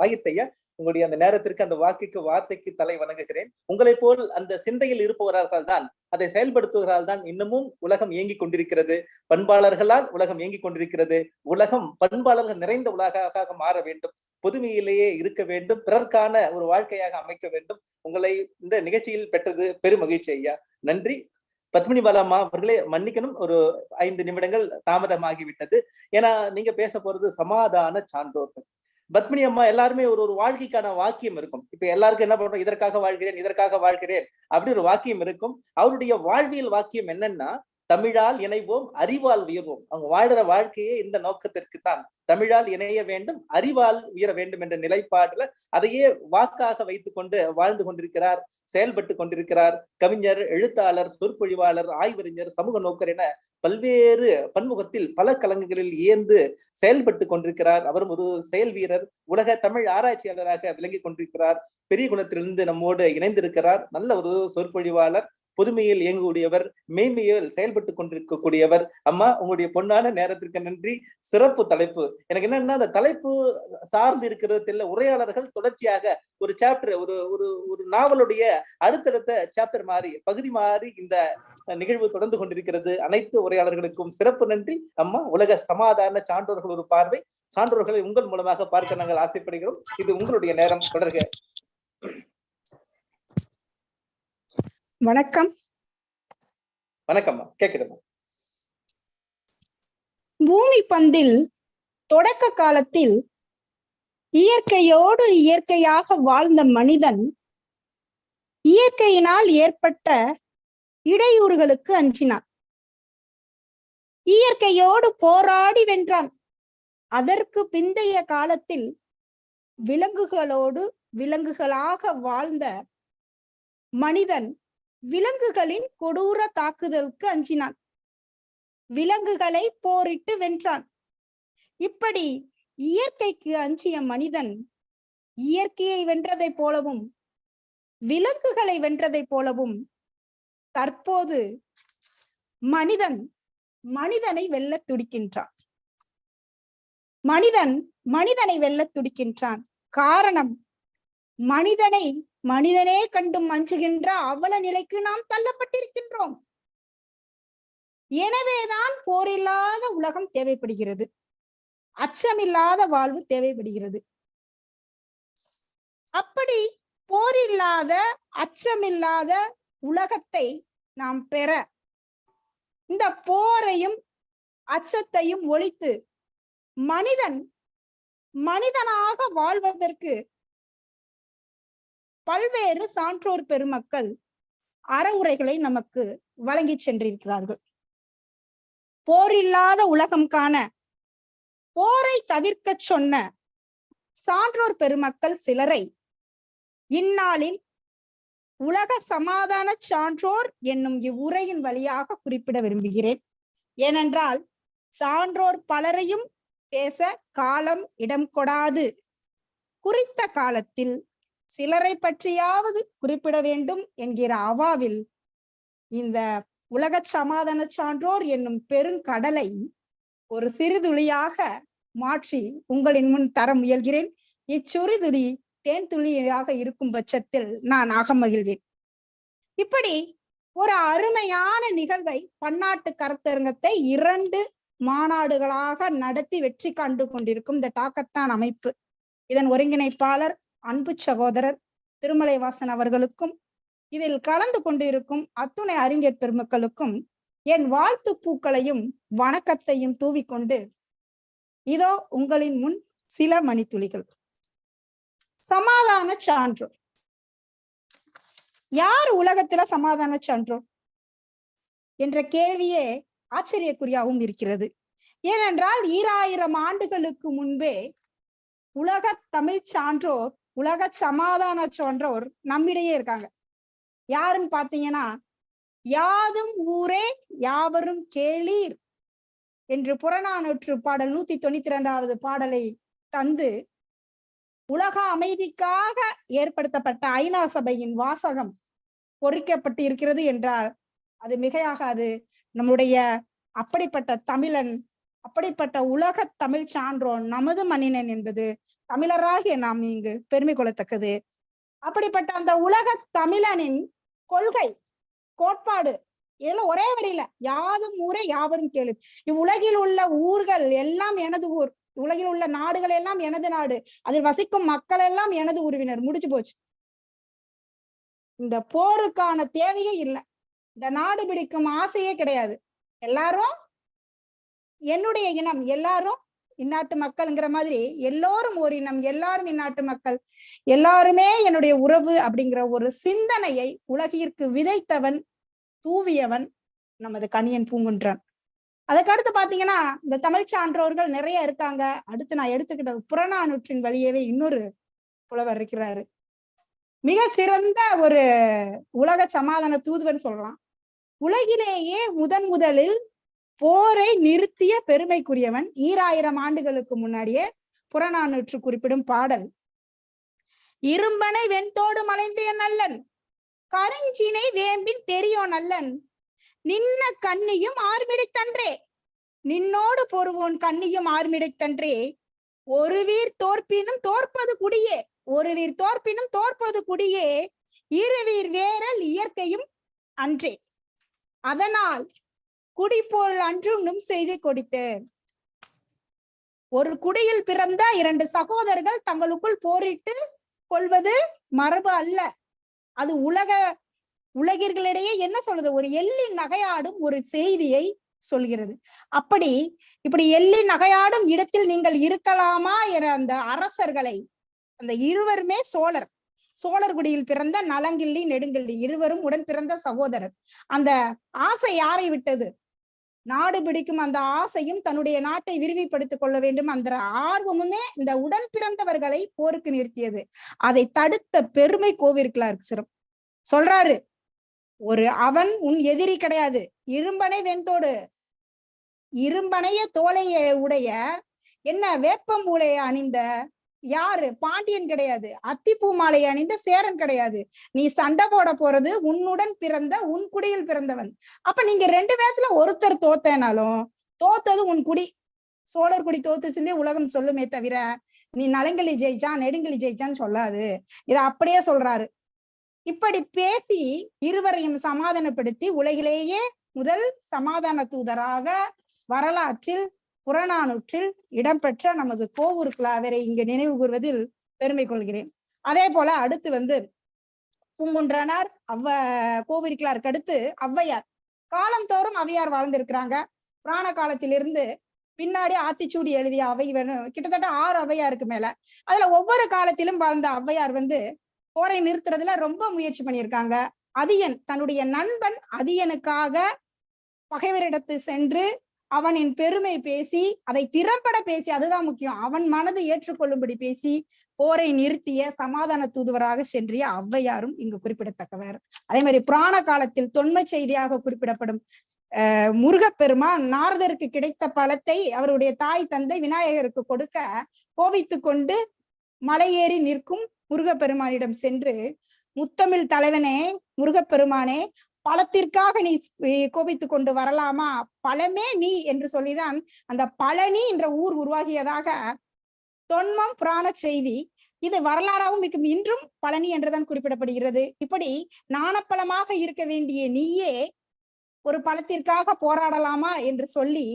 வாயத்தையா உங்களுடைய அந்த நேரத்திற்கு அந்த வாக்குக்கு வார்த்தைக்கு தலை வணங்குகிறேன். உங்களை போல் அந்த சிந்தையில் இருப்பவர்கள் தான் அதை செயல்படுத்துகிறால் தான் இன்னமும் உலகம் இயங்கிக் கொண்டிருக்கிறது. பண்பாளர்களால் உலகம் இயங்கிக் கொண்டிருக்கிறது. உலகம் பண்பாளர்கள் நிறைந்த உலகாக மாற வேண்டும். புதுமையிலேயே இருக்க வேண்டும். பிறர்க்கான ஒரு வாழ்க்கையாக அமைக்க வேண்டும். உங்களை இந்த நிகழ்ச்சியில் பெற்றது பெரும் மகிழ்ச்சி ஐயா. நன்றி. பத்மினி பாலாமா அவர்களே மன்னிக்கணும். ஒரு ஐந்து நிமிடங்கள் தாமதமாகிவிட்டது. ஏன்னா நீங்க பேச போறது சமாதான சான்றோர்கள். பத்மினி அம்மா எல்லாருமே ஒரு ஒரு வாழ்க்கைக்கான வாக்கியம் இருக்கும். இப்ப எல்லாருக்கும் என்ன பண்றோம்? இதற்காக வாழ்கிறேன் இதற்காக வாழ்கிறேன் அப்படி ஒரு வாக்கியம் இருக்கும். அவருடைய வாழ்வியல் வாக்கியம் என்னன்னா தமிழால் இணைவோம் அறிவால் உயர்வோம். அவங்க வாழ்ற வாழ்க்கையே இந்த நோக்கத்திற்கு தான் தமிழால் இணைய வேண்டும் அறிவால் உயர வேண்டும் என்ற நிலைப்பாடுல அதையே வாக்காக வைத்துக் கொண்டு வாழ்ந்து கொண்டிருக்கிறார் செயல்பட்டு கொண்டிருக்கிறார் கவிஞர் எழுத்தாளர் சொற்பொழிவாளர் ஆய்வறிஞர் சமூக நோக்கர் என பல்வேறு பன்முகத்தில் பல கலங்குகளில் இயந்து செயல்பட்டு கொண்டிருக்கிறார். அவரும் ஒரு செயல் வீரர் உலக தமிழ் ஆராய்ச்சியாளராக விளங்கி கொண்டிருக்கிறார். பெரிய குணத்திலிருந்து நம்மோடு இணைந்திருக்கிறார். நல்ல ஒரு சொற்பொழிவாளர் புதுமையில் இயங்கக்கூடியவர் மேன்மையில் செயல்பட்டு கொண்டிருக்கக்கூடியவர். அம்மா உங்களுடைய பொன்னான நேரத்திற்கு நன்றி. சிறப்பு தலைப்பு. எனக்கு என்னன்னா அந்த தலைப்பு சார்ந்து இருக்கிறது இல்ல உரையாளர்கள் தொடர்ச்சியாக ஒரு சாப்டர் ஒரு ஒரு ஒரு நாவலுடைய அடுத்தடுத்த சாப்டர் மாறி பகுதி மாறி இந்த நிகழ்வு தொடர்ந்து கொண்டிருக்கிறது. அனைத்து உரையாளர்களுக்கும் சிறப்பு நன்றி. அம்மா உலக சமாதான சான்றோர்கள் ஒரு பார்வை. சான்றோர்களை உங்கள் மூலமாக பார்க்க நாங்கள் ஆசைப்படுகிறோம். இது உங்களுடைய நேரம். தொடர்க. வணக்கம். வணக்கம்மா கேக்குறேம்மா பூமி பந்தில் தொடக்க காலத்தில் இயற்கையோடு இயற்கையாக வாழ்ந்த மனிதன் இயற்கையினால் ஏற்பட்ட இடையூறுகளுக்கு அஞ்சினான். இயற்கையோடு போராடி வென்றான். அதற்கு பிந்தைய காலத்தில் விலங்குகளோடு விலங்குகளாக வாழ்ந்த மனிதன் விலங்குகளின் கொடூர தாக்குதலுக்கு அஞ்சினான். விலங்குகளை போரிட்டு வென்றான். இப்படி இயற்கைக்கு அஞ்சிய மனிதன் இயற்கையை வென்றதைப் போலவும் விலங்குகளை வென்றதைப் போலவும் தற்போது மனிதன் மனிதனை வெல்ல துடிக்கின்றான். மனிதன் மனிதனை வெல்ல துடிக்கின்றான். காரணம் மனிதனை மனிதனே கண்டும் அஞ்சுகின்ற அவல நிலைக்கு நாம் தள்ளப்பட்டிருக்கின்றோம். எனவேதான் போரில்லாத உலகம் தேவைப்படுகிறது. அச்சமில்லாத வாழ்வு தேவைப்படுகிறது. அப்படி போரில்லாத அச்சமில்லாத உலகத்தை நாம் பெற இந்த போரையும் அச்சத்தையும் ஒழித்து மனிதன் மனிதனாக வாழ்வதற்கு பல்வேறு சான்றோர் பெருமக்கள் அறவுரைகளை நமக்கு வழங்கி சென்றிருக்கிறார்கள். போரில்லாத உலகம் காண போரை தவிர்க்க சொன்ன சான்றோர் பெருமக்கள் சிலரை இந்நாளில் உலக சமாதான சான்றோர் என்னும் இவ்வுரையின் வழியாக குறிப்பிட விரும்புகிறேன். ஏனென்றால் சான்றோர் பலரையும் பேச காலம் இடம் கொடாது. குறித்த காலத்தில் சிலரை பற்றியாவது குறிப்பிட வேண்டும் என்கிற அவாவில் இந்த உலக சமாதான சான்றோர் என்னும் பெருங்கடலை ஒரு சிறுதுளியாக மாற்றி உங்களின் முன் தர முயல்கிறேன். இச்சுறுதுளி தேன் துளியாக இருக்கும் பட்சத்தில் நான் அகமகிழ்வேன் இப்படி ஒரு அருமையான நிகழ்வை பன்னாட்டு கருத்தரங்கத்தை இரண்டு மாநாடுகளாக நடத்தி வெற்றி கண்டு கொண்டிருக்கும் இந்த டாக்கத்தான் அமைப்பு. இதன் ஒருங்கிணைப்பாளர் அன்பு சகோதரர் திருமலைவாசன் அவர்களுக்கும் இதில் கலந்து கொண்டிருக்கும் அத்துணை அறிஞர் பெருமக்களுக்கும் என் வாழ்த்து பூக்களையும் வணக்கத்தையும் தூவிக்கொண்டு இதோ உங்களின் முன் சில மணித்துளிகள். சமாதான சான்றோர் யார் உலகத்துல சமாதான சான்றோர் என்ற கேள்வியே ஆச்சரியக்குறியாகவும் இருக்கிறது. ஏனென்றால் ஈராயிரம் ஆண்டுகளுக்கு முன்பே உலக தமிழ் சான்றோர் உலக சமாதான சான்றோர் நம்மிடையே இருக்காங்க. யாருன்னு பாத்தீங்கன்னா யாதும் ஊரே யாவரும் கேளீர் என்று புறநானூற்று பாடல் நூத்தி தொண்ணூத்தி இரண்டாவது பாடலை தந்து உலக அமைதிக்காக ஏற்படுத்தப்பட்ட ஐநா சபையின் வாசகம் பொறிக்கப்பட்டு இருக்கிறது என்றால் அது மிகையாகாது. நம்முடைய அப்படிப்பட்ட தமிழன் அப்படிப்பட்ட உலக தமிழ் சான்றோன் நமது மனிதன் என்பது தமிழராகிய நாம் இங்கு பெருமை கொள்ளத்தக்கது. அப்படிப்பட்ட அந்த உலக தமிழனின் கொள்கை கோட்பாடு இதுல ஒரே வரியில யாதும் ஊரே யாவரும் கேளு இவ்வுலகில் உள்ள ஊர்கள் எல்லாம் எனது ஊர். உலகில் உள்ள நாடுகள் எல்லாம் எனது நாடு. அதில் வசிக்கும் மக்கள் எல்லாம் எனது உறவினர். முடிச்சு போச்சு. இந்த போருக்கான தேவையே இல்லை. இந்த நாடு பிடிக்கும் ஆசையே கிடையாது. எல்லாரும் என்னுடைய இனம். எல்லாரும் இந்நாட்டு மக்கள்ங்கிற மாதிரி எல்லோரும் ஒரு இனம் எல்லாரும் இந்நாட்டு மக்கள். எல்லாருமே என்னுடைய உறவு அப்படிங்கிற ஒரு சிந்தனையை உலகிற்கு விதைத்தவன் தூவியவன் நமது கணியன் பூங்குன்றான். அதுக்கடுத்து பாத்தீங்கன்னா இந்த தமிழ் சான்றோர்கள் நிறைய இருக்காங்க. அடுத்து நான் எடுத்துக்கிட்ட புறநானூற்றின் வழியவே இன்னொரு புலவர் இருக்கிறாரு. மிக சிறந்த ஒரு உலக சமாதான தூதுவர் சொல்லலாம். உலகிலேயே முதன் முதலில் போரை நிறுத்திய பெருமைக்குரியவன் ஈராயிரம் ஆண்டுகளுக்கு முன்னாடியே புறநானூற்று குறிப்பிடும் பாடல். இரும்பனை வெண்தோடு மலைந்திய நல்லன் கருஞ்சினை வேம்பின் தெரியோ நல்லன் நின்ன கண்ணியும் ஆர்மிடைத்தன்றே நின்னோடு பொறுவோன் கண்ணியும் ஆர்மிடைத்தன்றே ஒருவீர் தோற்பினும் தோற்பது குடியே ஒரு வீர் தோற்பினும் தோற்பது குடியே இருவீர் வேரல் இயற்கையும் அன்றே. அதனால் குடிப்பொருள் அன்றும் நும் கொடுத்து ஒரு குடியில் பிறந்த இரண்டு சகோதரர்கள் தங்களுக்குள் போரிட்டு கொள்வது மரபு அல்ல. அது உலக உலகிற்களிடையே என்ன சொல்றது ஒரு எள்ளி நகையாடும் ஒரு செய்தியை சொல்கிறது. அப்படி இப்படி எள்ளி நகையாடும் இடத்தில் நீங்கள் இருக்கலாமா என அந்த அரசர்களை அந்த இருவருமே சோழர். சோழர் குடியில் பிறந்த நலங்கிள்ளி நெடுங்கிள்ளி இருவரும் உடன் பிறந்த சகோதரர். அந்த ஆசை யாரை விட்டது? நாடு பிடிக்கும் அந்த ஆசையும் தன்னுடைய நாட்டை விரிவுபடுத்திக் கொள்ள வேண்டும் அந்த ஆர்வமுமே இந்த உடன் பிறந்தவர்களை போருக்கு நிறுத்தியது. அதை தடுத்த பெருமை கோவிற்கலாருக்கு சிறம் சொல்றாரு ஒரு அவன் உன் எதிரி கிடையாது இரும்பனை வெண்தோடு. இரும்பனைய தோலைய உடைய என்ன வேப்பம்பூளைய அணிந்த யாரு? பாண்டியன் கிடையாது. அத்திப்பூ மாலை அணிந்த சேரன் கிடையாது. நீ சண்டை போட போறது உன்னுடன் பிறந்த உன் குடியில் பிறந்தவன். அப்ப நீங்க ரெண்டு பேத்துல ஒருத்தர் தோத்தேனாலும் தோத்தது உன் குடி. சோழர் குடி தோத்துச்சுன்னே உலகம் சொல்லுமே தவிர நீ நலங்களி ஜெயிச்சான் நெடுங்களி ஜெயிச்சான்னு சொல்லாது. இதை அப்படியே சொல்றாரு. இப்படி பேசி இருவரையும் சமாதானப்படுத்தி உலகிலேயே முதல் சமாதான தூதராக வரலாற்றில் புறநானூற்றில் இடம்பெற்ற நமது கோவூர் கிளாவரை இங்கு நினைவு கூறுவதில் பெருமை கொள்கிறேன். அதே போல அடுத்து வந்து பூங்குன்றனார் அவ்வ கோவிரிக்கலாருக்கு அடுத்து ஔவையார். காலந்தோறும் அவையார் வாழ்ந்திருக்கிறாங்க. புராண காலத்திலிருந்து பின்னாடி ஆத்திச்சூடி எழுதிய அவை கிட்டத்தட்ட ஆறு அவையாருக்கு மேல. அதுல ஒவ்வொரு காலத்திலும் வாழ்ந்த ஔவையார் வந்து போரை நிறுத்துறதுல ரொம்ப முயற்சி பண்ணியிருக்காங்க. அதியன் தன்னுடைய நண்பன் அதியனுக்காக பகைவரிடத்து சென்று அவனின் பெருமை பேசி அதை திறம்பட பேசி அதுதான் முக்கியம். அவன் மனது ஏற்றுக்கொள்ளும்படி பேசி போரை நிறுத்திய சமாதான தூதுவராக சென்றிய ஔவையாரும் இங்கு குறிப்பிடத்தக்கவர். அதே மாதிரி புராண காலத்தில் தொன்மை செய்தியாக குறிப்பிடப்படும் அஹ் முருகப்பெருமான் நாரதருக்கு கிடைத்த பழத்தை அவருடைய தாய் தந்தை விநாயகருக்கு கொடுக்க கோவித்து கொண்டு மலையேறி நிற்கும் முருகப்பெருமானிடம் சென்று முத்தமிழ் தலைவனே முருகப்பெருமானே பழத்திற்காக நீ கோபித்து கொண்டு வரலாமா? பழமே நீ என்று சொல்லிதான் அந்த பழனி என்ற ஊர் உருவாகியதாக தொன்மம் புராண செய்தி. இது வரலாறாகவும் இருக்கும். இன்றும் பழனி என்றுதான் குறிப்பிடப்படுகிறது. இப்படி நாணப்பழமாக இருக்க வேண்டிய நீயே ஒரு பழத்திற்காக போராடலாமா என்று சொல்லி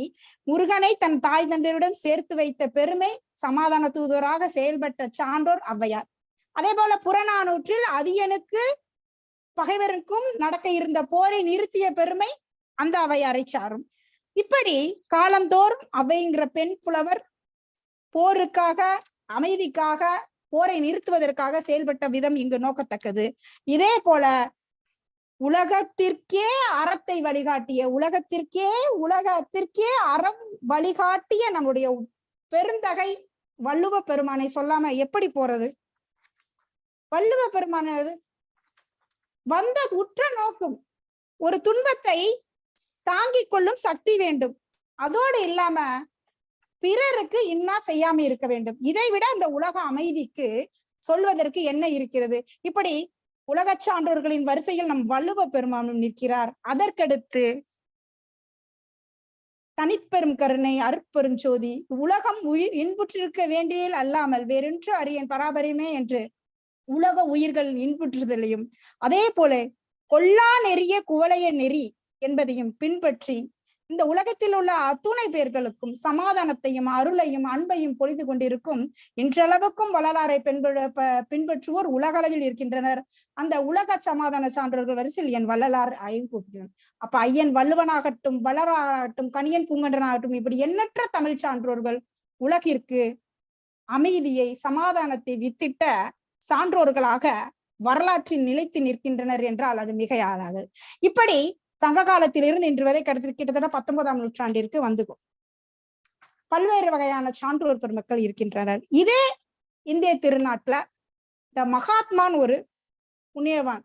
முருகனை தன் தாய் தந்தையுடன் சேர்த்து வைத்த பெருமை சமாதான தூதராக செயல்பட்ட சான்றோர் ஔவையார். அதே போல புறநானூற்றில் அதியனுக்கு பகைவருக்கும் நடக்க இருந்த போரை நிறுத்திய பெருமை அந்த அவையாரை சாரும். இப்படி காலந்தோறும் அவைங்கிற பெண் புலவர் போருக்காக அமைதிக்காக போரை நிறுத்துவதற்காக செயல்பட்ட விதம் இங்கு நோக்கத்தக்கது. இதே போல உலகத்திற்கே அறத்தை வழிகாட்டிய உலகத்திற்கே உலகத்திற்கே அறம் வழிகாட்டிய நம்முடைய பெருந்தகை வள்ளுவ பெருமானை சொல்லாம எப்படி போறது? வள்ளுவ பெருமானது வந்த உற்ற நோக்கும். ஒரு துன்பத்தை தாங்கிக் கொள்ளும் சக்தி வேண்டும். அதோடு இல்லாம பிறருக்கு இன்னா செய்யாம இருக்க வேண்டும். இதை விட இந்த உலக அமைதிக்கு சொல்வதற்கு என்ன இருக்கிறது? இப்படி உலக சான்றோர்களின் வரிசையில் நம் வள்ளுவ பெருமானும் நிற்கிறார். அதற்கடுத்து தனிப்பெரும் கருணை அற்பெரும் ஜோதி உலகம் உயிர் இன்புற்றிருக்க வேண்டியில் அல்லாமல் வேறென்று அறியன் பராபரிமே என்று உலக உயிர்கள் இன்புற்றுதலையும் அதே போல கொல்லா நெறிய குவளைய நெறி என்பதையும் பின்பற்றி இந்த உலகத்தில் உள்ள அத்துணை பேர்களுக்கும் சமாதானத்தையும் அருளையும் அன்பையும் பொழிந்து கொண்டிருக்கும் இன்றளவுக்கும் வள்ளலாரை பின்பற்ற பின்பற்றுவோர் உலகளவில் இருக்கின்றனர். அந்த உலக சமாதான சான்றோர்கள் வரிசையில் என் வள்ளலார் ஆய்வு கூறுகிறேன் அப்ப ஐயன் வள்ளுவனாகட்டும் வளராகட்டும் கணியன் பூங்கன்றனாகட்டும் இப்படி எண்ணற்ற தமிழ் சான்றோர்கள் உலகிற்கு அமைதியை சமாதானத்தை வித்திட்ட சான்றோர்களாக வரலாற்றில் நிலைத்து நிற்கின்றனர் என்றால் அது மிகையாகாது. இப்படி சங்க காலத்திலிருந்து இன்று வரை கிட்ட கிட்டத்தட்ட பத்தொன்பதாம் நூற்றாண்டிற்கு வந்துகும் பல்வேறு வகையான சான்றோர் பெருமக்கள் இருக்கின்றனர். இதே இந்திய திருநாட்டுல இந்த மகாத்மான் ஒரு புண்ணியவான்.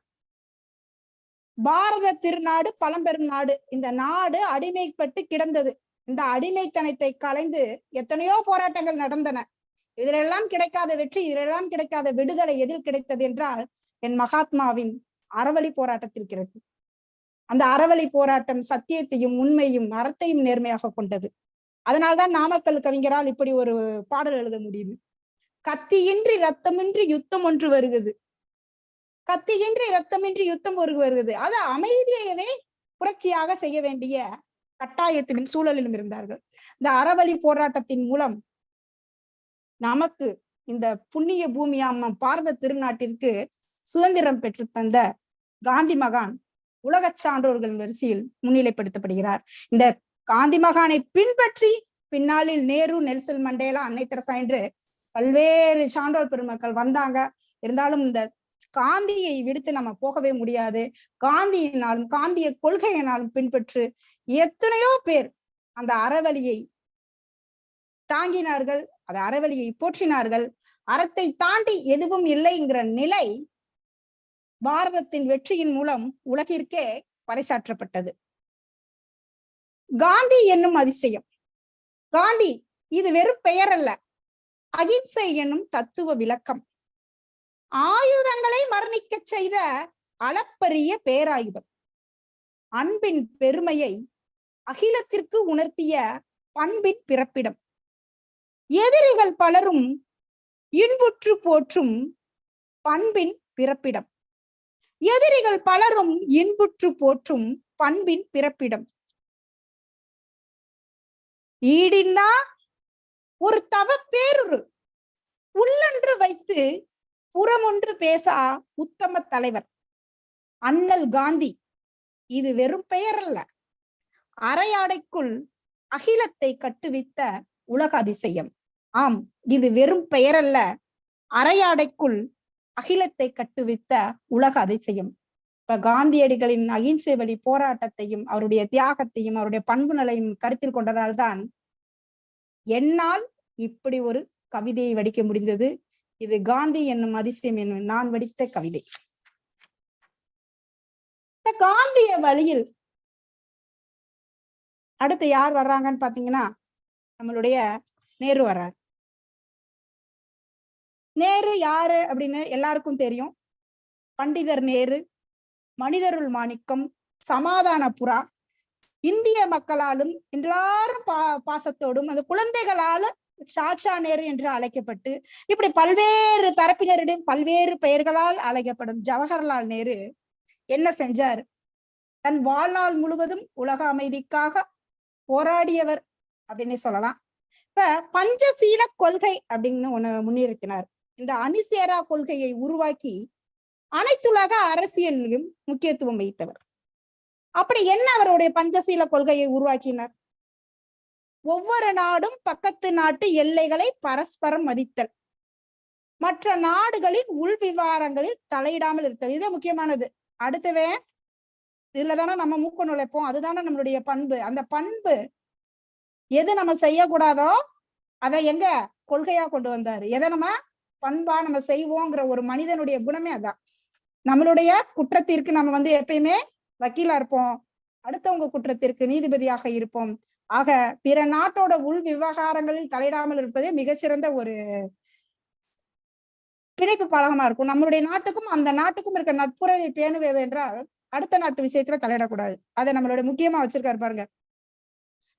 பாரத திருநாடு பழம்பெரும் நாடு. இந்த நாடு அடிமைப்பட்டு கிடந்தது. இந்த அடிமைத்தனத்தை கலைந்து எத்தனையோ போராட்டங்கள் நடந்தன. இதிலெல்லாம் கிடைக்காத வெற்றி இதிலெல்லாம் கிடைக்காத விடுதலை எதில் கிடைத்தது என்றால் என் மகாத்மாவின் அறவழி போராட்டத்தில் கிடைத்தது அந்த அறவழி போராட்டம் சத்தியத்தையும் உண்மையும் அறத்தையும் நேர்மையாக கொண்டது. அதனால்தான் நாமக்கல் கவிஞரால் இப்படி ஒரு பாடல் எழுத முடியுது. கத்தியின்றி ரத்தமின்றி யுத்தம் ஒன்று வருகிறது. கத்தியின்றி ரத்தமின்றி யுத்தம் ஒரு வருகிறது. அது அமைதியவே புரட்சியாக செய்ய வேண்டிய கட்டாயத்திலும் சூழலிலும் இருந்தார்கள். இந்த அறவழி போராட்டத்தின் மூலம் நமக்கு இந்த புண்ணிய பூமியாம் பாரத திருநாட்டிற்கு சுதந்திரம் பெற்று தந்த காந்தி மகான் உலக சான்றோர்கள் வரிசையில் முன்னிலைப்படுத்தப்படுகிறார். இந்த காந்தி மகானை பின்பற்றி பின்னாளில் நேரு நெல்சன் மண்டேலா அன்னை தெரசா என்று பல்வேறு சான்றோர் பெருமக்கள் வந்தாங்க. இருந்தாலும் இந்த காந்தியை விடுத்து நம்ம போகவே முடியாது. காந்தியினாலும் காந்திய கொள்கையினாலும் பின்பற்று எத்தனையோ பேர் அந்த அறவழியை தாங்கினார்கள். அது அறவழியை போற்றினார்கள். அறத்தை தாண்டி எதுவும் இல்லைங்கிற நிலை பாரதத்தின் வெற்றியின் மூலம் உலகிற்கே பறைசாற்றப்பட்டது. காந்தி என்னும் அதிசயம். காந்தி இது வெறும் பெயர் அல்ல. அகிம்சை என்னும் தத்துவ விளக்கம். ஆயுதங்களை மரணிக்க செய்த அளப்பரிய பேராயுதம். அன்பின் பெருமையை அகிலத்திற்கு உணர்த்திய பண்பின் பிறப்பிடம். எதிரிகள் பலரும் இன்புற்று போற்றும் பண்பின் பிறப்பிடம். எதிரிகள் பலரும் இன்புற்று போற்றும் பண்பின் பிறப்பிடம். ஈடின்னா ஒரு தவ பேருரு. உள்ளன்று வைத்து புறமொன்று பேசா உத்தம தலைவர். அண்ணல் காந்தி இது வெறும் பெயர் அல்ல அரையாடைக்குள் அகிலத்தை கட்டுவித்த உலக அதிசயம். ஆம் இது வெறும் பெயரல்ல. அரையாடைக்குள் அகிலத்தை கட்டுவித்த உலக அதிசயம். இப்ப காந்தியடிகளின் அகிம்சை வழி போராட்டத்தையும் அவருடைய தியாகத்தையும் அவருடைய பண்பு நிலையும் கருத்தில் கொண்டதால்தான் என்னால் இப்படி ஒரு கவிதையை வடிக்க முடிந்தது. இது காந்தி என்னும் அதிசயம் என்னும் நான் வடித்த கவிதை. காந்திய வழியில் அடுத்து யார் வர்றாங்கன்னு பாத்தீங்கன்னா நம்மளுடைய நேரு வர்றார். நேரு யாரு அப்படின்னு எல்லாருக்கும் தெரியும். பண்டிதர் நேரு மனிதருள் மாணிக்கம் சமாதான புறா இந்திய மக்களாலும் எல்லாரும் பா பாசத்தோடும் அந்த குழந்தைகளால சாச்சா நேரு என்று அழைக்கப்பட்டு இப்படி பல்வேறு தரப்பினரிடம் பல்வேறு பெயர்களால் அழைக்கப்படும் ஜவஹர்லால் நேரு என்ன செஞ்சார்? தன் வாழ்நாள் முழுவதும் உலக அமைதிக்காக போராடியவர் அப்படின்னு சொல்லலாம். இப்ப பஞ்சசீல கொள்கை அப்படின்னு ஒண்ணு முன்னிறுத்தினார். இந்த அணிசேரா கொள்கையை உருவாக்கி அனைத்துலக அரசியலிலும் முக்கியத்துவம் வைத்தவர். அப்படி என்ன அவருடைய பஞ்சசீல கொள்கையை உருவாக்கினார்? ஒவ்வொரு நாடும் பக்கத்து நாட்டு எல்லைகளை பரஸ்பரம் மதித்தல். மற்ற நாடுகளின் உள் விவகாரங்களில் தலையிடாமல் இருத்தல். இது முக்கியமானது. அடுத்தவே இதுல தானே நம்ம மூக்க நுழைப்போம். அதுதானே நம்மளுடைய பண்பு. அந்த பண்பு எது நம்ம செய்யக்கூடாதோ அதை எங்க கொள்கையா கொண்டு வந்தாரு. எதை நம்ம பண்பா நம்ம செய்வோங்கிற ஒரு மனிதனுடைய குணமே அதான். நம்மளுடைய குற்றத்திற்கு நம்ம வந்து எப்பயுமே வக்கீலா இருப்போம். அடுத்தவங்க குற்றத்திற்கு நீதிபதியாக இருப்போம். ஆக பிற நாட்டோட உள் விவகாரங்களில் தலையிடாமல் இருப்பதே மிகச்சிறந்த ஒரு பிணைப்பு பாலகமா இருக்கும். நம்மளுடைய நாட்டுக்கும் அந்த நாட்டுக்கும் இருக்க நட்புறவை பேணுவது என்றால் அடுத்த நாட்டு விஷயத்துல தலையிடக்கூடாது. அதை நம்மளோட முக்கியமா வச்சிருக்காரு பாருங்க.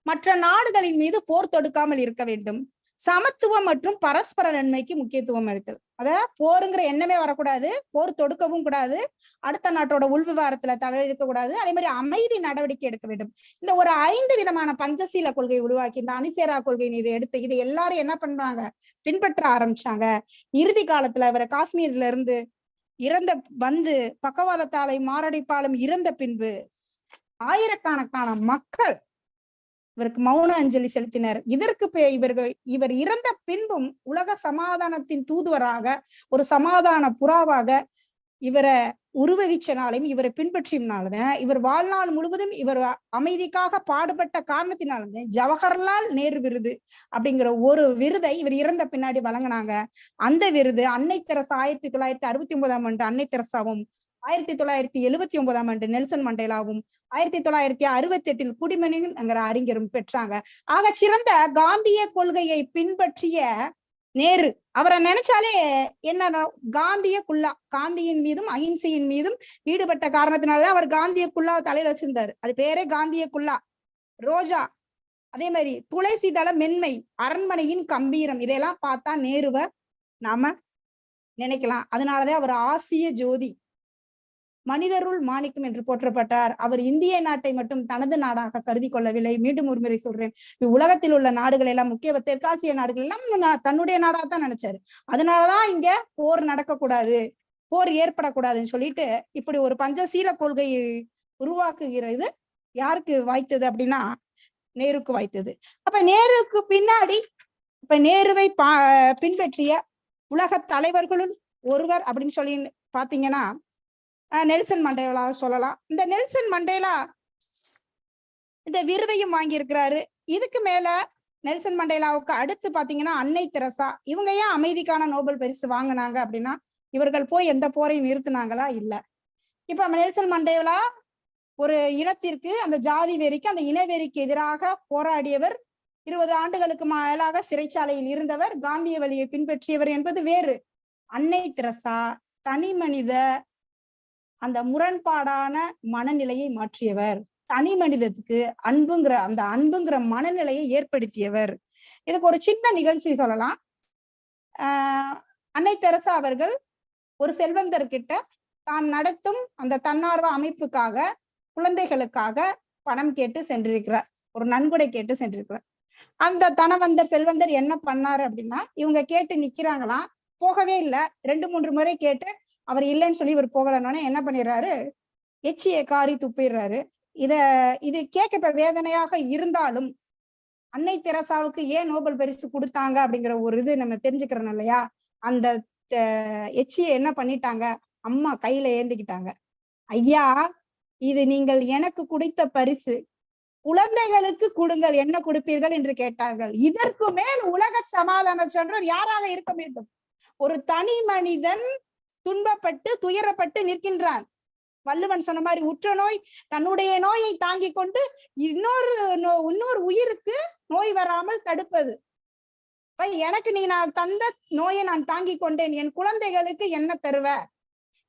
மற்ற நாடுகளின் மீது போர் தொடுக்காமல் இருக்க வேண்டும். சமத்துவம் மற்றும் பரஸ்பர நன்மைக்கு முக்கியத்துவம் அளித்தல். அத போருங்கிற எண்ணமே வரக்கூடாது போர் தொடுக்கவும் கூடாது அடுத்த நாட்டோட உள்விவகாரத்துல தலையிடக்க கூடாது அதே மாதிரி அமைதி நடவடிக்கை எடுக்க வேண்டும். இந்த ஒரு ஐந்து விதமான பஞ்சசீல கொள்கையை உருவாக்கி இந்த அணிசேரா கொள்கை இதை எடுத்து இதை எல்லாரும் என்ன பண்றாங்க? பின்பற்ற ஆரம்பிச்சாங்க. இறுதி காலத்துல இவரை காஷ்மீர்ல இருந்து இறந்த வந்து பக்கவாதத்தாலை மாரடைப்பாலும் இறந்த பின்பு ஆயிரக்கணக்கான மக்கள் இவருக்கு மௌன அஞ்சலி செலுத்தினர். இதற்கு பே- இவர்கள் இவர் இறந்த பின்பும் உலக சமாதானத்தின் தூதுவராக ஒரு சமாதான புறாவாக இவரை உருவகிச்சனாலையும் இவரை பின்பற்றினால்தான் இவர் வாழ்நாள் முழுவதும் இவர் அமைதிக்காக பாடுபட்ட காரணத்தினால்தான் ஜவஹர்லால் நேரு விருது அப்படிங்கிற ஒரு விருதை இவர் இறந்த பின்னாடி வழங்கினாங்க. அந்த விருது அன்னை தெரசா ஆயிரத்தி தொள்ளாயிரத்தி அறுபத்தி ஒன்பதாம் ஆண்டு அன்னை தெரசாவும் ஆயிரத்தி தொள்ளாயிரத்தி எழுவத்தி ஒன்பதாம் ஆண்டு நெல்சன் மண்டேலாவும் ஆயிரத்தி தொள்ளாயிரத்தி அறுபத்தி எட்டில் குடிமணிங்கிற அறிஞரும் பெற்றாங்க. ஆக சிறந்த காந்திய கொள்கையை பின்பற்றிய நேரு அவரை நினைச்சாலே என்ன காந்திய குல்லா காந்தியின் மீதும் அகிம்சையின் மீதும் ஈடுபட்ட காரணத்தினாலதான் அவர் காந்திய குல்லா தலையில வச்சிருந்தாரு. அது பேரே காந்திய குல்லா ரோஜா அதே மாதிரி துளசி தள மென்மை அரண்மனையின் கம்பீரம் இதையெல்லாம் பார்த்தா நேருவ நாம நினைக்கலாம். அதனாலதான் அவர் ஆசிய ஜோதி மனிதருள் மாணிக்கம் என்று போற்றப்பட்டார். அவர் இந்திய நாட்டை மட்டும் தனது நாடாக கருதி கொள்ளவில்லை மீண்டும் ஒருமுறை சொல்றேன். உலகத்தில் உள்ள நாடுகள் எல்லாம் முக்கிய தெற்காசிய நாடுகள் எல்லாம் தன்னுடைய நாடா தான் நினைச்சாரு. அதனாலதான் இங்க போர் நடக்கக்கூடாது. போர் ஏற்படக்கூடாதுன்னு சொல்லிட்டு இப்படி ஒரு பஞ்சசீல கொள்கையை உருவாக்குகிறது. யாருக்கு வாய்த்தது அப்படின்னா நேருக்கு வாய்த்தது. அப்ப நேருக்கு பின்னாடி இப்ப நேருவை பா பின்பற்றிய உலக தலைவர்களுள் ஒருவர் அப்படின்னு சொல்லி பாத்தீங்கன்னா நெல்சன் மண்டேலா சொல்லலாம். இந்த நெல்சன் மண்டேலா இந்த விருதையும் வாங்கியிருக்கிறாரு. இதுக்கு மேல நெல்சன் மண்டேலாவுக்கு அடுத்து பாத்தீங்கன்னா அன்னை தெரசா. இவங்க ஏன் அமைதிக்கான நோபல் பரிசு வாங்கினாங்க அப்படின்னா இவர்கள் போய் எந்த போரையும் நிறுத்துனாங்களா? இல்ல. இப்ப நெல்சன் மண்டேலா ஒரு இனத்திற்கு அந்த ஜாதி வெறிக்கு அந்த இனவெறிக்கு எதிராக போராடியவர் இருபது ஆண்டுகளுக்கு மேலாக சிறைச்சாலையில் இருந்தவர் காந்திய வழியை பின்பற்றியவர் என்பது வேறு. அன்னை தெரசா தனி மனித அந்த முரண்பாடான மனநிலையை மாற்றியவர். தனி மனிதத்துக்கு அன்புங்கிற அந்த அன்புங்கிற மனநிலையை ஏற்படுத்தியவர். இதுக்கு ஒரு சின்ன நிகழ்ச்சி சொல்லலாம். ஆஹ் அன்னை தெரசா அவர்கள் ஒரு செல்வந்தர்கிட்ட தான் நடத்தும் அந்த தன்னார்வ அமைப்புக்காக குழந்தைகளுக்காக பணம் கேட்டு சென்றிருக்கிறார். ஒரு நன்கொடை கேட்டு சென்றிருக்கிறார். அந்த தனவந்தர் செல்வந்தர் என்ன பண்ணாரு அப்படின்னா இவங்க கேட்டு நிக்கிறாங்களாம். போகவே இல்லை. ரெண்டு மூன்று முறை கேட்டு அவர் இல்லைன்னு சொல்லி இவர் போகலன்னொடனே என்ன பண்ணிடுறாரு? எச்சியை காரி துப்பிடுறாரு. இத இது கேட்க இப்ப வேதனையாக இருந்தாலும் அன்னை தெரசாவுக்கு ஏன் நோபல் பரிசு கொடுத்தாங்க அப்படிங்கிற ஒரு இது நம்ம தெரிஞ்சுக்கிறோம் இல்லையா? அந்த எச்சியை என்ன பண்ணிட்டாங்க? அம்மா கையில ஏந்திக்கிட்டாங்க. ஐயா இது நீங்கள் எனக்கு குடித்த பரிசு. குழந்தைகளுக்கு கொடுங்கள். என்ன கொடுப்பீர்கள்? என்று கேட்டார்கள். இதற்கு மேல் உலக சமாதான சொல்றோர் யாராக இருக்க வேண்டும்? ஒரு தனி மனிதன் துன்பப்பட்டு துயரப்பட்டு நிற்கின்றான். வள்ளுவன் சொன்ன மாதிரி உற்ற நோய் தன்னுடைய நோயை தாங்கிக் கொண்டு இன்னொரு நோ- இன்னொரு உயிருக்கு நோய் வராமல் தடுப்பது. எனக்கு நீ நான் தந்த நோயை நான் தாங்கி கொண்டேன். என் குழந்தைகளுக்கு என்ன தருவ?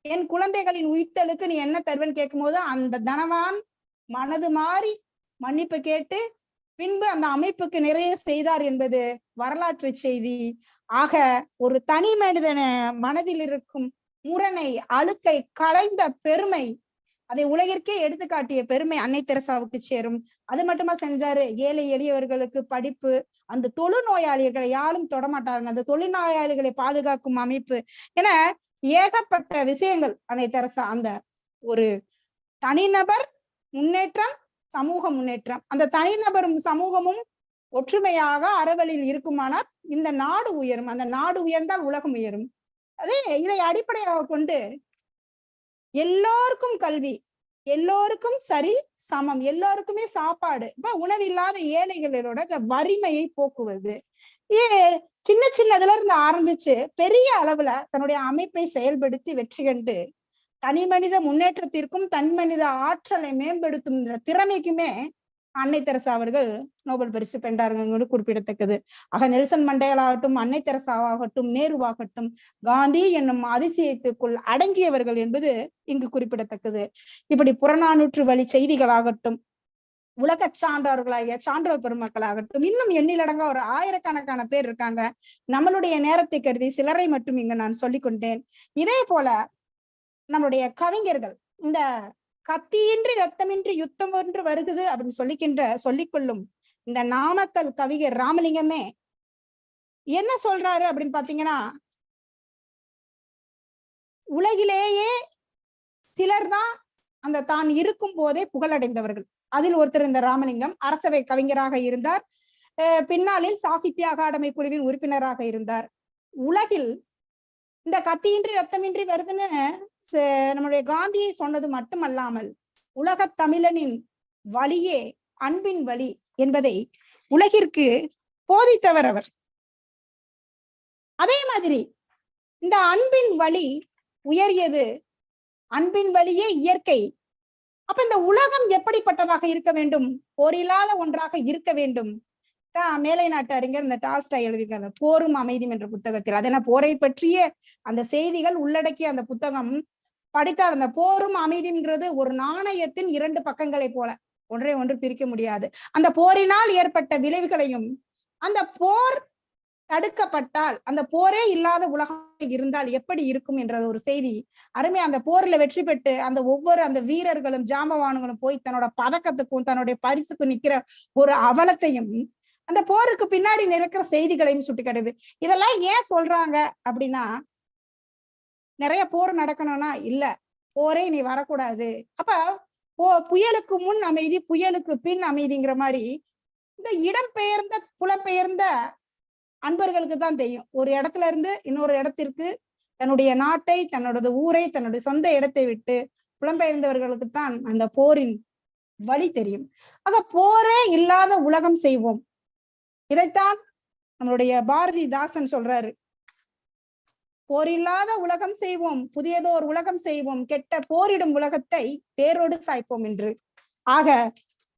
என் குழந்தைகளின் உயிர்த்தலுக்கு நீ என்ன தருவன்னு கேட்கும்போது அந்த தனவான் மனது மாறி மன்னிப்பு கேட்டு பின்பு அந்த அமைப்புக்கு நிறைய செய்தார் என்பது வரலாற்று செய்தி. ஆக ஒரு தனி மனிதன மனதில் இருக்கும் முரணை அழுக்கை களைந்த பெருமை. அதை உலகிற்கே எடுத்துக்காட்டிய பெருமை அன்னை தெரசாவுக்கு சேரும். அது மட்டுமா செஞ்சாரு? ஏழை எளியவர்களுக்கு படிப்பு. அந்த தொழு நோயாளிகளை யாரும் தொடமாட்டாருங்க. அந்த தொழில்நோயாளிகளை பாதுகாக்கும் அமைப்பு. என ஏகப்பட்ட விஷயங்கள் அன்னை தெரசா அந்த ஒரு தனிநபர் முன்னேற்றம் சமூக முன்னேற்றம். அந்த தனிநபரும் சமூகமும் ஒற்றுமையாக அறவழியில் இருக்குமானால் இந்த நாடு உயரும். அந்த நாடு உயர்ந்தால் உலகம் உயரும். அதே இதை அடிப்படையாக கொண்டு எல்லோருக்கும் கல்வி எல்லோருக்கும் சரி சமம் எல்லோருக்குமே சாப்பாடு இப்ப உணவில்லாத ஏழைகளோட வறுமையை போக்குவது. ஏ சின்ன சின்னதுல இருந்து ஆரம்பிச்சு பெரிய அளவுல தன்னுடைய அமைப்பை செயல்படுத்தி வெற்றி கண்டு தனி மனித முன்னேற்றத்திற்கும் தனி மனித ஆற்றலை மேம்படுத்தும் திறமைக்குமே அன்னை தெரசா அவர்கள் நோபல் பரிசு பெற்றார்கள் குறிப்பிடத்தக்கது. ஆக நெல்சன் மண்டேலாகட்டும் அன்னை தெரசாவாகட்டும் நேருவாகட்டும் காந்தி என்னும் அதிசயத்துக்குள் அடங்கியவர்கள் என்பது இங்கு குறிப்பிடத்தக்கது. இப்படி புறநானூற்று வழி செய்திகளாகட்டும் உலக சான்றோர்களாகிய சான்றோர் பெருமக்களாகட்டும் இன்னும் எண்ணிலடங்கா ஒரு ஆயிரக்கணக்கான பேர் இருக்காங்க. நம்மளுடைய நேரத்தை கருதி சிலரை மட்டும் இங்கு நான் சொல்லிக் கொண்டேன் இதே போல நம்மளுடைய கவிஞர்கள் இந்த கத்தியின்றி ரத்தமின்றி யுத்தம் ஒன்று வருகுது அப்படின்னு சொல்லிக்கின்ற சொல்லிக்கொள்ளும் இந்த நாமக்கல் கவிஞர் ராமலிங்கமே என்ன சொல்றாரு அப்படின்னு பாத்தீங்கன்னா உலகிலேயே சிலர் தான் அந்த தான் இருக்கும் போதே புகழடைந்தவர்கள். அதில் ஒருத்தர் இந்த ராமலிங்கம் அரசவை கவிஞராக இருந்தார். அஹ் பின்னாளில் சாகித்ய அகாடமி குழுவின் உறுப்பினராக இருந்தார். உலகில் இந்த கத்தியின்றி ரத்தமின்றி வருதுன்னு நம்முடைய காந்தியை சொன்னது மட்டுமல்லாமல் உலகத் தமிழனின் வழியே அன்பின் வழி என்பதை உலகிற்கு போதித்தவர் அவர். அதே மாதிரி இந்த அன்பின் வழி உயரியது அன்பின் வழியே இயற்கை. அப்ப இந்த உலகம் எப்படிப்பட்டதாக இருக்க வேண்டும்? போரில்லாத ஒன்றாக இருக்க வேண்டும். தான் மேலை நாட்டு அறிஞர் இந்த டால்ஸ்டாய் எழுதியிருக்காங்க போரும் அமைதியும் என்ற புத்தகத்தில். அதெல்லாம் போரை பற்றிய அந்த செய்திகள் உள்ளடக்கிய அந்த புத்தகம் படித்தா அந்த போரும் அமைதின்றது ஒரு நாணயத்தின் இரண்டு பக்கங்களை போல. ஒன்றை ஒன்று பிரிக்க முடியாது. அந்த போரினால் ஏற்பட்ட விளைவுகளையும் அந்த போர் தடுக்கப்பட்டால் அந்த போரே இல்லாத உலகம் இருந்தால் எப்படி இருக்கும் என்ற ஒரு செய்தி அருமை. அந்த போர்ல வெற்றி பெற்று அந்த ஒவ்வொரு அந்த வீரர்களும் ஜாம்பவான்களும் போய் தன்னோட பதக்கத்துக்கும் தன்னுடைய பரிசுக்கும் நிக்கிற ஒரு அவலத்தையும் அந்த போருக்கு பின்னாடி நிற்கிற செய்திகளையும் சுட்டி சுட்டிக்காட்டுது. இதெல்லாம் ஏன் சொல்றாங்க அப்படின்னா நிறைய போர் நடக்கணும்னா இல்ல போரே நீ வரக்கூடாது. அப்ப போ புயலுக்கு முன் அமைதி புயலுக்கு பின் அமைதிங்கிற மாதிரி இந்த இடம்பெயர்ந்த புலம்பெயர்ந்த அன்பர்களுக்கு தான் தெரியும். ஒரு இடத்துல இருந்து இன்னொரு இடத்திற்கு தன்னுடைய நாட்டை தன்னோட ஊரை தன்னுடைய சொந்த இடத்தை விட்டு புலம்பெயர்ந்தவர்களுக்கு தான் அந்த போரின் வழி தெரியும். ஆக போரே இல்லாத உலகம் செய்வோம். இதைத்தான் நம்மளுடைய பாரதிதாசன் சொல்றாரு. போர் இல்லாத உலகம் செய்வோம் புதியதோர் உலகம் செய்வோம் கெட்ட போரிடும் உலகத்தை பேரோடு சாய்ப்போம் என்று ஆக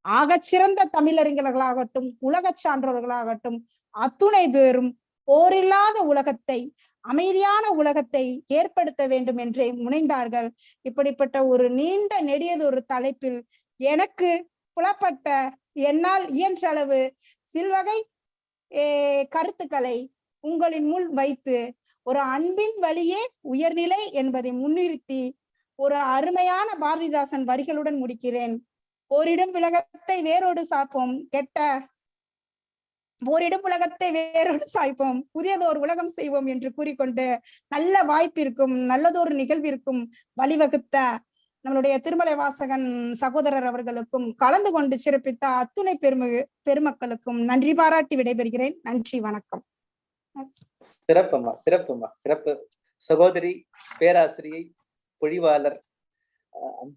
ஆக சிறந்த தமிழறிஞர்களாகட்டும் உலக சான்றோர்களாகட்டும் அத்துணை பேரும் போரில்லாத உலகத்தை அமைதியான உலகத்தை ஏற்படுத்த வேண்டும் என்றே முனைந்தார்கள். இப்படிப்பட்ட ஒரு நீண்ட நெடியதொரு தலைப்பில் எனக்கு புலப்பட்ட என்னால் இயன்றளவு சில்வகை கருத்துக்களை உங்களின் முன் வைத்து ஒரு அன்பின் வழியே உயர்நிலை என்பதை முன்னிறுத்தி ஒரு அருமையான பாரதிதாசன் வரிகளுடன் முடிக்கிறேன். ஓரிடம் விலகத்தை வேரோடு சாப்போம் கெட்ட ஓரிடம் உலகத்தை வேரோடு சாய்ப்போம். புதியதோர் உலகம் செய்வோம் என்று கூறிக்கொண்டு நல்ல வாய்ப்பிற்கும் நல்லதொரு நிகழ்விற்கும் வழிவகுத்த நம்மளுடைய திருமலை வாசகன் சகோதரர் அவர்களுக்கும் கலந்து கொண்டு சிறப்பித்த அத்துணை பெரும பெருமக்களுக்கும் நன்றி பாராட்டி விடைபெறுகிறேன். நன்றி வணக்கம். சிறப்புமா சிறப்புமா சிறப்பு. சகோதரி பேராசிரியை பொழிவாளர்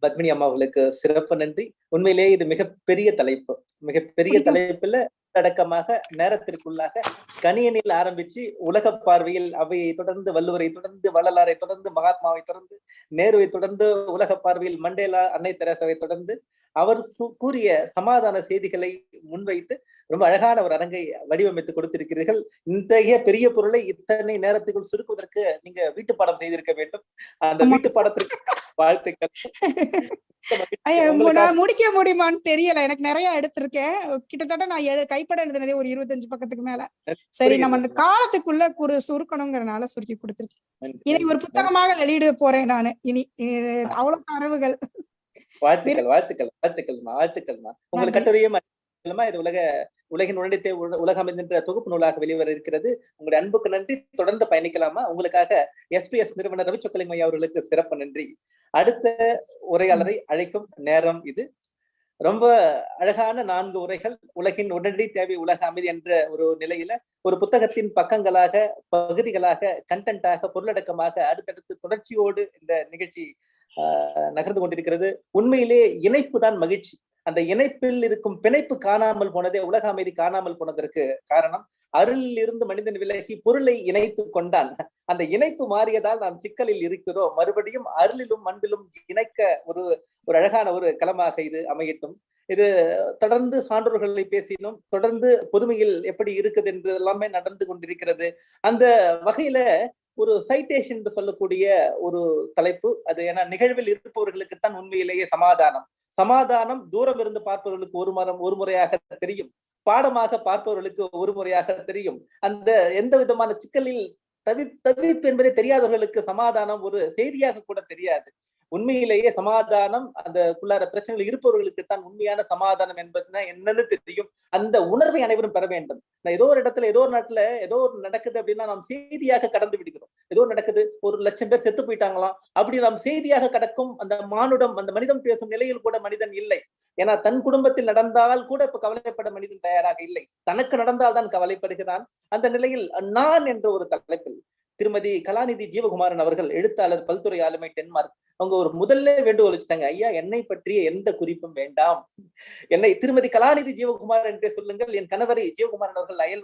பத்மினி அம்மா அவர்களுக்கு சிறப்பு நன்றி. உண்மையிலேயே இது மிகப்பெரிய தலைப்பு. மிகப்பெரிய தலைப்புல அடக்கமாக நேரத்திற்குள்ளாக கணியனில் ஆரம்பிச்சு உலக பார்வையில் அவையை தொடர்ந்து வள்ளுவரை தொடர்ந்து வள்ளலாரை தொடர்ந்து மகாத்மாவை தொடர்ந்து நேருவை தொடர்ந்து உலக பார்வையில் மண்டேலா அன்னை தெரசாவை தொடர்ந்து அவர் கூறிய சமாதான செய்திகளை முன்வைத்து ரொம்ப அழகான ஒரு அரங்கை வடிவமைத்து கொடுத்திருக்கிறீர்கள். இத்தகைய பெரிய பொருளை இத்தனை நேரத்துக்குள் சுருக்குவதற்கு நீங்க வீட்டு பாடம் செய்திருக்க வேண்டும். அந்த. வீட்டு பாடத்திற்கு வாழ்த்துக்கள். நான் முடிக்க முடியுமான்னு தெரியல. எனக்கு நிறைய எடுத்திருக்கேன். கிட்டத்தட்ட நான் கைப்பட எழுதுனதே ஒரு இருபத்தஞ்சு பக்கத்துக்கு மேல. சரி நம்ம காலத்துக்குள்ள ஒரு சுருக்கணுங்கிறனால சுருக்கி கொடுத்திருக்கேன். இதை ஒரு புத்தகமாக வெளியிட போறேன் நானு. இனி அவ்வளவு தரவுகள். வாழ்த்துக்கள் வாழ்த்துக்கள் வாழ்த்துக்கள்மா வாழ்த்துக்கள்மா. உங்கள் நன்றி. கட்டுரையும் மூலமா இது உலக உலகின் உடனடி உலக அமைந்தின்ற தொகுப்பு நூலாக வெளிவர இருக்கிறது. உங்களுடைய அன்புக்கு நன்றி. தொடர்ந்து பயணிக்கலாமா? உங்களுக்காக எஸ்பிஎஸ் நிறுவனர் ரவிச்சொக்கலிங் ஐயா அவர்களுக்கு சிறப்பு நன்றி. அடுத்த உரையாளரை அழைக்கும் நேரம் இது. ரொம்ப அழகான நான்கு உரைகள். உலகின் உடனடி தேவை உலக அமைதி என்ற ஒரு நிலையில ஒரு புத்தகத்தின் பக்கங்களாக பகுதிகளாக கண்டென்ட்டாக பொருளடக்கமாக அடுத்தடுத்து தொடர்ச்சியோடு இந்த நிகழ்ச்சி நகர்ந்து கொண்டிருக்கிறது. உண்மையிலே இணைப்பு தான் மகிழ்ச்சி. அந்த இணைப்பில் இருக்கும் பிணைப்பு காணாமல் போனதே உலக அமைதி காணாமல் போனதற்கு காரணம் அருளில் இருந்து மனிதன் விலகி பொருளை இணைத்து கொண்டான். அந்த இணைப்பு மாறியதால் நாம் சிக்கலில் இருக்கிறோம். மறுபடியும் அருளிலும் மண்பிலும் இணைக்க ஒரு ஒரு அழகான ஒரு களமாக இது அமையட்டும். இது தொடர்ந்து சான்றோர்களை பேசினோம் தொடர்ந்து பொதுமையில் எப்படி இருக்குது என்று எல்லாமே நடந்து கொண்டிருக்கிறது. அந்த வகையில ஒரு சைட்டேஷன் என்று சொல்லக்கூடிய ஒரு தலைப்பு. அது ஏன்னா நிகழ்வில் இருப்பவர்களுக்குத்தான் உண்மையிலேயே சமாதானம். சமாதானம் தூரம் இருந்து பார்ப்பவர்களுக்கு ஒரு மரம் ஒரு முறையாக தெரியும். பாடமாக பார்ப்பவர்களுக்கு ஒரு முறையாக தெரியும். அந்த எந்த விதமான சிக்கலில் தவி தவிப்பு என்பதே தெரியாதவர்களுக்கு சமாதானம் ஒரு செய்தியாக கூட தெரியாது. உண்மையிலேயே சமாதானம் அந்த குள்ளார பிரச்சனைகள் இருப்பவர்களுக்கு தான் உண்மையான சமாதானம் என்பதுனா என்னன்னு தெரியும். அந்த உணர்வை அனைவரும் பெற வேண்டும். நான் ஏதோ ஒரு இடத்துல ஏதோ ஒரு நாட்டுல ஏதோ ஒரு நடக்குது அப்படின்னா நாம் செய்தியாக கடந்து விடுகிறோம். ஏதோ ஒரு நடக்குது ஒரு லட்சம் பேர் செத்து போயிட்டாங்களாம். அப்படி நாம் செய்தியாக கடக்கும் அந்த மானுடம் அந்த மனிதம் பேசும் நிலையில் கூட மனிதன் இல்லை. ஏன்னா தன் குடும்பத்தில் நடந்தால் கூட இப்ப கவலைப்பட மனிதன் தயாராக இல்லை. தனக்கு நடந்தால் தான் கவலைப்படுகிறான். அந்த நிலையில் நான் என்ற ஒரு தலைப்பில் திருமதி கலாநிதி ஜீவகுமாரன் அவர்கள் எழுத்தாளர் பல்துறை ஆளுமை டென்மார்க் அவங்க ஒரு முதல்ல வேண்டுகோள் வச்சுட்டாங்க ஐயா என்னை பற்றிய எந்த குறிப்பும் வேண்டாம். என்னை திருமதி கலாநிதி ஜீவகுமார் என்றே சொல்லுங்கள் என் கணவரை ஜீவகுமாரன் அவர்கள் அயல்